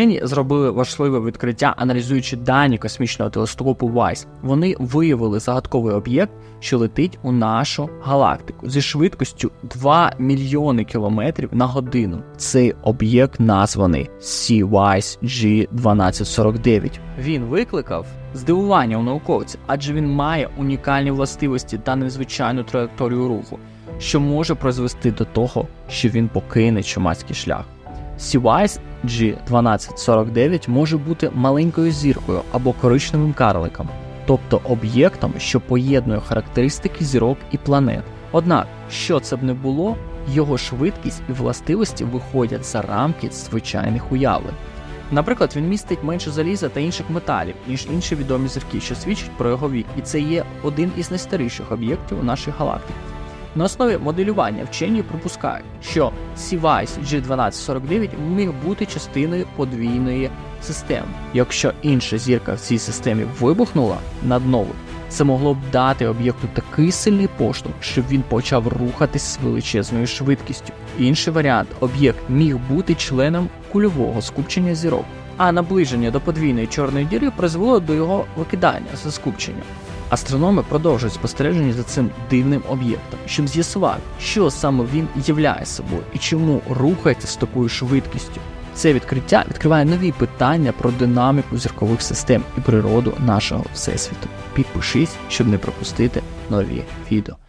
Вчені зробили важливе відкриття, аналізуючи дані космічного телескопу WISE. Вони виявили загадковий об'єкт, що летить у нашу галактику зі швидкістю 2 мільйони кілометрів на годину. Цей об'єкт названий CWISE G1249. Він викликав здивування у науковців, адже він має унікальні властивості та незвичайну траєкторію руху, що може призвести до того, що він покине чумацький шлях. CWISE G1249 може бути маленькою зіркою або коричневим карликом, тобто об'єктом, що поєднує характеристики зірок і планет. Однак, що це б не було, його швидкість і властивості виходять за рамки звичайних уявлень. Наприклад, він містить менше заліза та інших металів, ніж інші відомі зірки, що свідчить про його вік, і це є один із найстаріших об'єктів у нашій галактиці. На основі моделювання вчені припускають, що CVICE G1249 міг бути частиною подвійної системи. Якщо інша зірка в цій системі вибухнула над новою, це могло б дати об'єкту такий сильний поштовх, щоб він почав рухатись з величезною швидкістю. Інший варіант об'єкт міг бути членом кульового скупчення зірок, а наближення до подвійної чорної діри призвело до його викидання за скупченням. Астрономи продовжують спостереження за цим дивним об'єктом, щоб з'ясувати, що саме він являє собою і чому рухається з такою швидкістю. Це відкриття відкриває нові питання про динаміку зіркових систем і природу нашого всесвіту. Підпишись, щоб не пропустити нові відео.